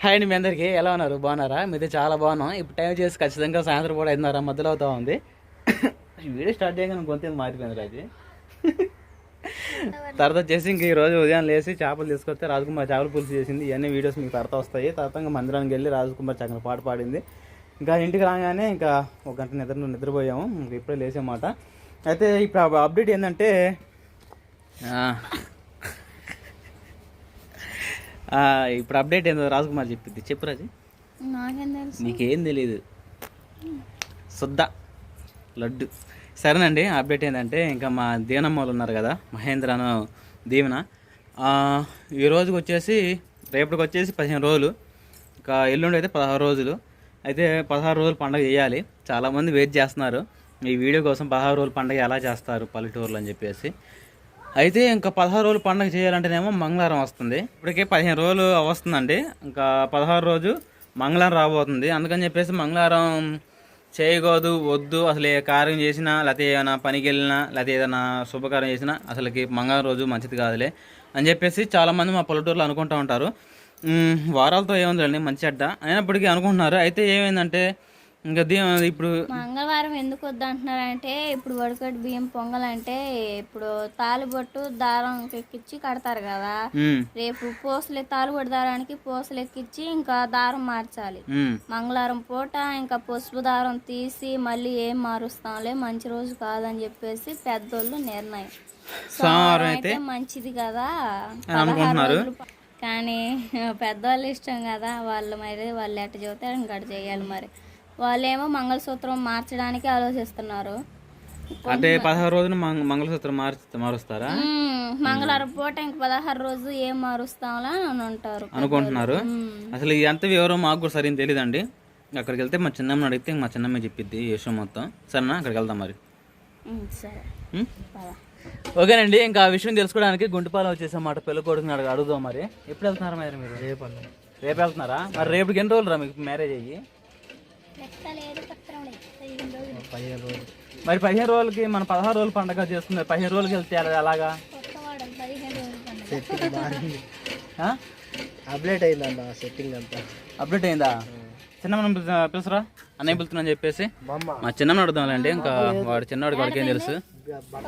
Hi అండి మీ అందరికీ. ఎలా ఉన్నారు? బాగున్నారా? మీతో చాలా బాగున్నాం. ఇప్పుడు టైం చేసి ఖచ్చితంగా సాయంత్రం కూడా ఐదున్నర మధ్యలో అవుతా ఉంది. వీడియో స్టార్ట్ చేయగానే గొంతు మారిపోయింది రాజు తర్వాత వచ్చేసి ఇంక ఈరోజు ఉదయం లేచి చేపలు తీసుకొస్తే రాజకుమార్ చేపల పులుసు చేసింది. ఇవన్నీ వీడియోస్ మీకు తర్వాత వస్తాయి. తర్వాత ఇంకా మందిరానికి వెళ్ళి రాజకుమార్ చక్కని పాట పాడింది. ఇంకా ఇంటికి రాగానే ఇంకా ఒక గంట నిద్ర నిద్రపోయాము. ఇంకా ఇప్పుడే లేచామాట అయితే ఇప్పుడు అప్డేట్ ఏంటంటే ఇప్పుడు అప్డేట్ ఏందో రాజకుమార్ చెప్పింది చెప్పు రాజు. నాకేం తెలియదు శుద్ధ లడ్డు. సరేనండి అప్డేట్ ఏంటంటే ఇంకా మా దీవనమ్మ వాళ్ళు ఉన్నారు కదా మహేంద్రను దీవెన. ఈ రోజుకి వచ్చేసి రేపటికి వచ్చేసి పదిహేను రోజులు. ఇంకా ఎల్లుండి అయితే పదహారు రోజులు. అయితే పదహారు రోజులు పండగ చేయాలి. చాలామంది వెయిట్ చేస్తున్నారు. ఈ వీడియో కోసం పదహారు రోజులు పండగ ఎలా చేస్తారు పల్లెటూరులో అని చెప్పేసి. అయితే ఇంకా పదహారు రోజులు పండగ చేయాలంటేనేమో మంగళవారం వస్తుంది. ఇప్పటికే పదిహేను రోజులు వస్తుందండి. ఇంకా పదహారు రోజు మంగళవారం రాబోతుంది. అందుకని చెప్పేసి మంగళవారం చేయకూడదు వద్దు. అసలు ఏ కార్యం చేసినా లేకపోతే ఏమైనా పనికి వెళ్ళినా లేకపోతే ఏదైనా శుభకార్యం చేసినా అసలుకి మంగళవారం రోజు మంచిది కాదులే అని చెప్పేసి చాలామంది మా పల్లెటూరులో అనుకుంటూ ఉంటారు. వారాలతో ఏముందండి మంచి అడ్డ అయినప్పటికీ అనుకుంటున్నారు. అయితే ఏమైందంటే ఇంకా ఇప్పుడు మంగళవారం ఎందుకు వద్దు అంటున్నారంటే ఇప్పుడు వడకటి బియ్యం పొంగలంటే ఇప్పుడు తాలిబొట్టు దారం ఎక్కించి కడతారు కదా. రేపు పూసలు తాలిబొట్టు దారానికి పూసలు ఎక్కించి ఇంకా దారం మార్చాలి. మంగళవారం పూట ఇంకా పసుపు దారం తీసి మళ్ళీ ఏం మారుస్తాంలే మంచి రోజు కాదని చెప్పేసి పెద్దోళ్ళు నిర్ణయం. సోమవారం అయితే మంచిది కదా. అని అనుకుంటున్నారు కానీ పెద్దవాళ్ళు ఇష్టం కదా వాళ్ళు మరి వాళ్ళు ఎట్ట చెబితే ఇంకా అటు చేయాలి మరి. వాళ్ళేమో మంగళసూత్రం మార్చడానికి ఆలోచిస్తున్నారు. అంటే పదహారు రోజున మంగ మంగళసూత్రం మార్చి మారుస్తారా. మంగళవారం పూట ఇంక పదహారు రోజు ఏం మారుస్తాంలా అని అంటారు అనుకుంటున్నారు. అసలు ఈ అంత వివరం మాకు కూడా సరిగ్గా తెలియదండి అక్కడికి వెళ్తే మా చిన్నమ్మని అడిగితే మా చిన్నమ్మ చెప్పిద్ది ఈ విషయం మొత్తం. సరేనా? అక్కడికి వెళ్దాం మరి. ఓకేనండి ఇంకా ఆ విషయం తెలుసుకోవడానికి గుంటుపాలెం వచ్చేసామాట పెళ్ళి కొడుకుని అడుగు అడుగుదాం మరి. ఎప్పుడు వెళ్తున్నారా మరి మీరు? రేపు రేపు వెళ్తున్నారా? మరి రేపుకి ఎన్ని రోజులు రా మీకు మ్యారేజ్ అయ్యి? మరి పదిహేను రోజులకి మన పదహారు రోజులు పండగ చేస్తుంది. పదిహేను రోజులకి వెళ్తే ఎలా- ఎలాగా? అప్డేట్ అయిందన్న సెట్టింగ్ అంతా. అప్డేట్ అయిందా? చిన్న పిలుసరా అన్నయ్య పిలుతున్నాను చెప్పేసి. మా చిన్నమ్మ అడుగుదాంలేండి. ఇంకా వాడు చిన్నవాడికి వాడికి ఏం తెలుసు.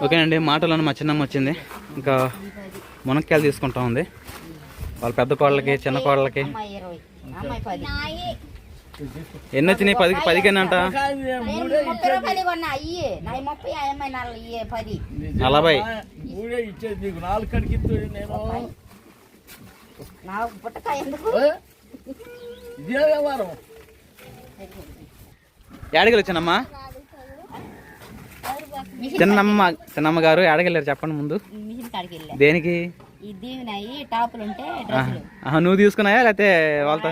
ఓకేనండి మాటలను మా చిన్నమ్మ వచ్చింది. ఇంకా మునక్కాయలు తీసుకుంటా ఉంది. వాళ్ళ పెద్ద కోళ్ళకి చిన్న కోళ్ళకి ఎన్ని వచ్చినాయి పది నలభై ఎందుకు ఇదే వ్యవహారం ఏడగలు చిన్నమ్మ? చిన్నమ్మ చిన్నమ్మ గారు ఏడగెళ్ళారు చెప్పండి ముందు. దేనికి? నువ్వు తీసుకున్నాయా లేకపోతే వాళ్ళతో?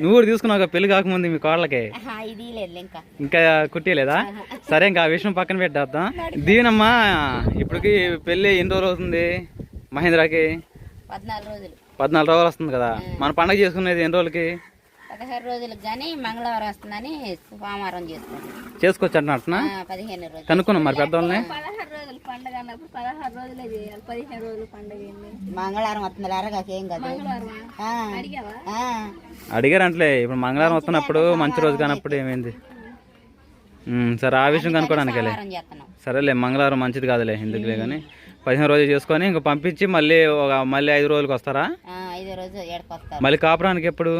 నువ్వు కూడా తీసుకున్నావు పెళ్ళి కాకముందు మీ కోళ్ళకి ఇంకా. కుట్టిలేదా సరే ఇంకా ఆ విషయం పక్కన పెట్టేద్దాం దీవెనమ్మా ఇప్పటికి పెళ్ళి ఎన్ని రోజులు అవుతుంది మహేంద్రకి? పద్నాలుగు రోజులు. పద్నాలుగు రోజులు వస్తుంది కదా. మన పండగ చేసుకునేది ఎన్ని రోజులకి? పదహారు రోజులకు కానీ మంగళవారం వస్తుందని సోమవారం చేసుకున్నాం చేసుకోవచ్చు అంటున్నా? ఆ, పదిహేను రోజులు. కనుక్కున్నాం మరి పెద్దవాళ్ళని పదహారు రోజులు పండగ అన్నప్పుడు పదహారు రోజులే చేయాలి. పదిహేను రోజులు పండగ మంగళవారం వస్తుంది అరగాకేం కాదు. అడిగారు అంటలే ఇప్పుడు మంగళవారం వస్తున్నప్పుడు మంచి రోజు కానప్పుడు ఏమైంది? సరే ఆ విషయం కనుక్కోవడానికి సరేలే మంగళవారం మంచిది కాదులే ఎందుకులే కానీ పదిహేను రోజులు చేసుకొని ఇంకా పంపించి మళ్ళీ ఒక మళ్ళీ ఐదు రోజులకి వస్తారా? మళ్ళీ కాపురానికి ఎప్పుడు?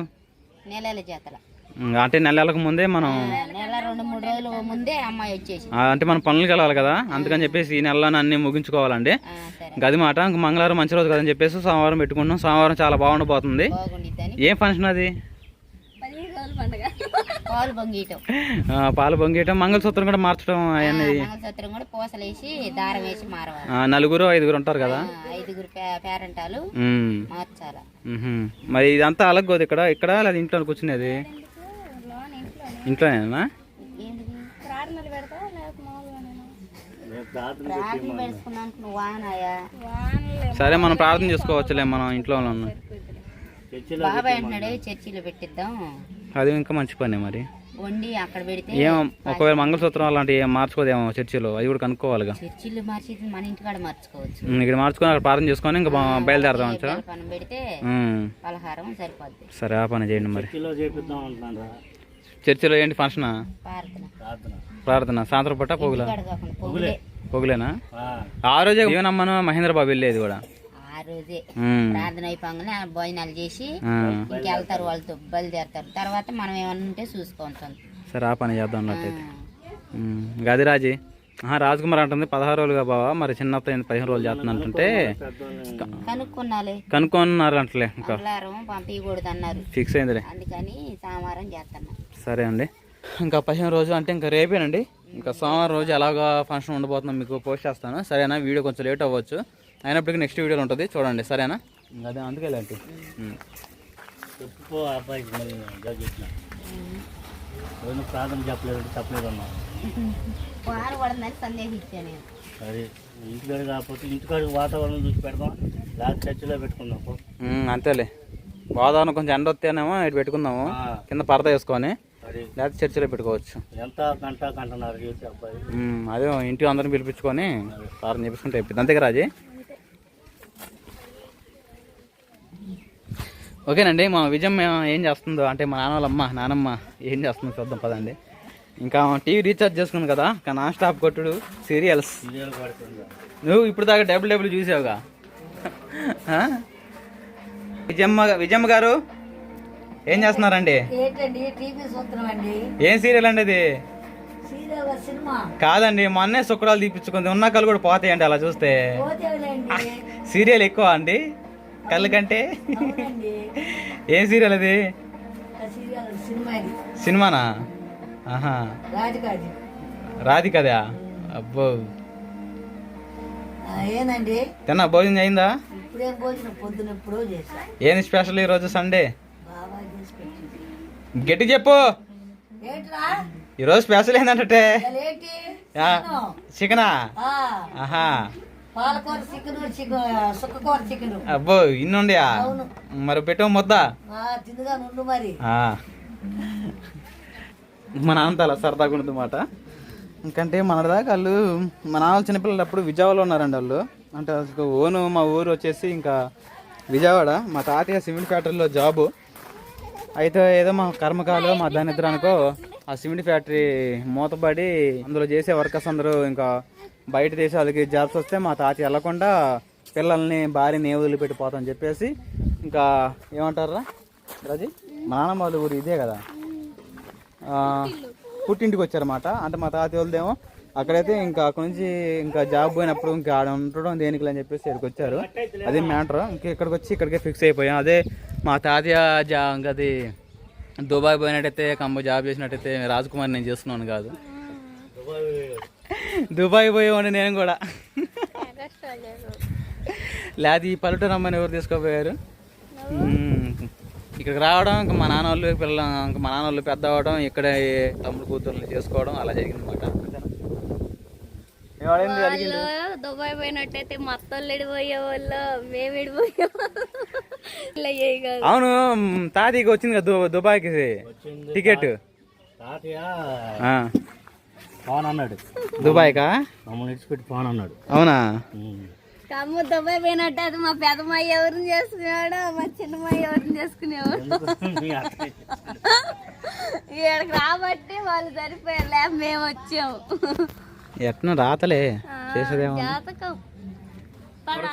నెలల అంటే నెల నెలకు ముందే మనం నెల రెండు మూడు రోజులు ముందే అమ్మాయి వచ్చేసి అంటే మనం పనులకు వెళ్ళాలి కదా. అందుకని చెప్పేసి ఈ నెలలో అన్ని ముగించుకోవాలండి. అది మాట మంగళవారం మంచి రోజు కదని చెప్పేసి సోమవారం పెట్టుకుంటాం సోమవారం చాలా బాగుండిపోతుంది. బాగుండిద్దని. ఏం ఫంక్షన్ అది? పాలు పొంగియటం. ఆ, పాలు పొంగేయటం మంగళసూత్రం కూడా మార్చడం అవన్నీ. మంగళసూత్రం కూడా పూసలేసి దారం వేసి మారవాలి. ఆ, నలుగురు ఐదుగురు ఉంటారు కదా? ఐదుగురు పేరెంటాలు మార్చాల. మరి ఇదంతా అలగోదు ఇక్కడ? ఇక్కడ లేదా ఇంట్లో కూర్చునేది? ఇంట్లోనేనా సరే మనం ప్రార్థన చేసుకోవచ్చులే మనం ఇంట్లో ఉన్నాం బాబాయ్ అంటున్నాడు చర్చిలో పెట్టిద్దాం. అది ఇంకా మంచి పని మరి. వండి అక్కడ పెడితే ఏం ఒకవేళ మంగళసూత్రం అలాంటివి ఏం మార్చుకోదేమో చర్చిలో అవి కూడా కనుక్కోవాలిగా. చర్చిలు మార్చి మన ఇంటికాడ మార్చుకోవచ్చు. ఉమ్, ఇక్కడ మార్చుకొని అక్కడ ప్రార్థన చేసుకొని ఇంకా బయలుదేరదాం పెడితే పలహారం సరిపోద్ది. సరే ఆ పని చేయండి మరి. చర్చిలో ఏంటి ఫంక్షన్? ప్రార్థన. సాయంత్రం పూట పోగులా? పోగులేనా? ఆ, ఆ రోజే జీవనమ్మను మహేంద్ర బాబు వెళ్ళేది కూడా. రోజే. ప్రార్థన అయిపోగానే భోజనాలు చేసి ఇంకెళ్తారు వాళ్ళతో బయలుదేరతారు. తర్వాత మనం ఏమన్నా ఉంటే చూసుకుంటాం సరే ఆ పని చేద్దాం ఉమ్, గది రాజీ. రాజకుమార్ అంటుంది పదహారు రోజులుగా బావా మరి చిన్న పదిహేను రోజులు చేస్తుంది అంటుంటే కనుక్కున్నాలే. కనుక్కున్నారు అంటలే ఇంకా. మంగళవారం పంపించకూడదు అన్నారు. ఫిక్స్ అయిందిలే. అందుకని సోమవారం చేస్తున్నా సరే అండి. ఇంకా పదిహేను రోజు అంటే ఇంకా రేపేనండి. ఇంకా సోమవారం రోజు ఎలాగా ఫంక్షన్ ఉండబోతుందో మీకు పోస్ట్ చేస్తాను. సరేనా? వీడియో కొంచెం లేట్ అవ్వచ్చు. అయినప్పటికీ నెక్స్ట్ వీడియోలో ఉంటుంది. చూడండి సరేనా? ఇంకా అదే అందుకే లేంటి చెప్పుకో ఆ అబ్బాయికి మరి చెప్పిన రెండు ప్రార్థన చెప్పలేదు చెప్పలేదు సరే ఇంటికాడ కాకపోతే ఇంటికాడ వాతావరణం చూసి పెడదాం లేకపోతే చర్చిలో పెట్టుకుందాం. అంతేలే. వాతావరణం కొంచెం ఎండ వస్తేనేమో ఇటు పెట్టుకుందాము. కింద పరద వేసుకొని సరే. లేకపోతే చర్చిలో పెట్టుకోవచ్చు. ఎంత గంట గంటన్నర అబ్బాయి? ఉమ్, అదే ఇంటి అందరం పిలిపించుకొని ప్రార్థన చేపించుకుంటే అయిపోయింది అంతే రాజీ? ఓకేనండి మా విజయం ఏం చేస్తుందో అంటే మా నాన్న వాళ్ళ అమ్మ నానమ్మ ఏం చేస్తుందో చూద్దాం పదండి. ఇంకా టీవీ రీఛార్జ్ చేసుకుంది కదా ఇంకా నాన్ స్టాప్ కొట్టుడు సీరియల్స్. నువ్వు ఇప్పుడు దాకా డబ్బులు డబ్బులు చూసావుగా? విజయమ్మ విజయమ్మ గారు ఏం చేస్తున్నారండి? ఏం సీరియల్ అండి ఇది సినిమా? కాదండి మొన్నే శుక్రాలు తీపించుకుంది ఉన్న కళ్ళు కూడా పోతాయండి అలా చూస్తే. సీరియల్ ఎక్కువ అండి. కళ్ళు కంటే ఏం సీరియల్ అది? సినిమానా? ఆహా. రాజకాజీ రాది కదా అబ్బో ఏందండి తిన్నా భోజనం అయిందా ఏంది స్పెషల్ ఈరోజు సండే? గట్టి చెప్పు. ఈరోజు స్పెషల్ ఏంటంటే చికెనా. ఆహా. పాలకూర చికెన్ చికెన్ సుక్కకూర చికెన్ అబ్బో ఇన్నుండియా. మరి పెట్టు ముద్ద తిందుగా నుండు మరి. ఆ. మా నాన్నతో అలా సరదాగా ఉంటుంది మాట ఇంకంటే మన దాకా వాళ్ళు మా నాన్న చిన్నపిల్లలు అప్పుడు విజయవాడలో ఉన్నారండి వాళ్ళు. అంటే అసలు ఓను మా ఊరు వచ్చేసి ఇంకా విజయవాడ. మా తాతయ్య సిమెంట్ ఫ్యాక్టరీలో జాబు. అయితే ఏదో మా కర్మకాలు మా దానిద్రానికో ఆ సిమెంట్ ఫ్యాక్టరీ మూతపడి అందులో చేసే వర్కర్స్ అందరూ ఇంకా బయట దేశాలకి జాబ్స్ వస్తే మా తాతయ్య వెళ్ళకుండా పిల్లల్ని భార్యని ఏ వదిలిపెట్టి పోతామని చెప్పేసి ఇంకా ఏమంటారా రాజీ? మా నాన్నమ్మ వాళ్ళ ఊరు ఇదే కదా. పుట్టింటికి వచ్చారన్నమాట. అంటే మా తాతయ్య వాళ్ళదేమో అక్కడైతే ఇంకా అక్కడ నుంచి ఇంకా జాబ్ పోయినప్పుడు ఇంకా ఆడ ఉండడం దేనికి అని చెప్పేసి ఇక్కడికి వచ్చారు. అదే మ్యాటర్. ఇంకా ఇక్కడికి వచ్చి ఇక్కడికే ఫిక్స్ అయిపోయాం. అదే మా తాతయ్య జా ఇంకా అది దుబాయ్ పోయినట్టయితే కంబ జాబ్ చేసినట్టయితే రాజకుమార్ నేను చేస్తున్నాను కాదు. దుబాయ్ పోయేవాడిని నేను కూడా. లేకపోతే ఈ పల్లెటూరు అమ్మని ఎవరు తీసుకోపోయారు. ఇక్కడికి రావడం ఇంకా మా నాన్న వాళ్ళు పిల్లల ఇంకా మా నాన్న వాళ్ళు పెద్ద అవ్వడం ఇక్కడ తమ్ముడు కూతుర్లు చేసుకోవడం అలా జరిగింది అనమాట దుబాయ్ పోయినట్టయితే మొత్తం విడిపోయే వాళ్ళు మేము కాదు అవును తాతయ్యకి వచ్చింది కదా దుబాయ్కి వచ్చింది టికెట్? తాతయ్య. ఫోన్ అన్నాడు. దుబాయ్కా? మమ్మల్ని ఇడిచిపెట్టి ఫోన్ అన్నాడు. అవునా. కమ్ము దుబాయ్ పోయినట్టయితే మా పెద్దమ్మాయి ఎవరిని చేసుకునేవాడు మా చిన్నమ్మాయి ఎవరిని చేసుకునేవాడు? ఇక్కడికి రాబట్టి వాళ్ళు సరిపోయారు లేక మేము వచ్చాము. ఎట్లా రాతలే చేసేదేమో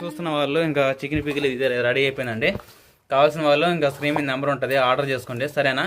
చూస్తున్న వాళ్ళు ఇంకా చికెన్ పికిల్ ఇది రెడీ అయిపోయిందండి. కావాల్సిన వాళ్ళు ఇంకా స్క్రీన్ మీద నెంబర్ ఉంటుంది ఆర్డర్ చేసుకోండి సరేనా?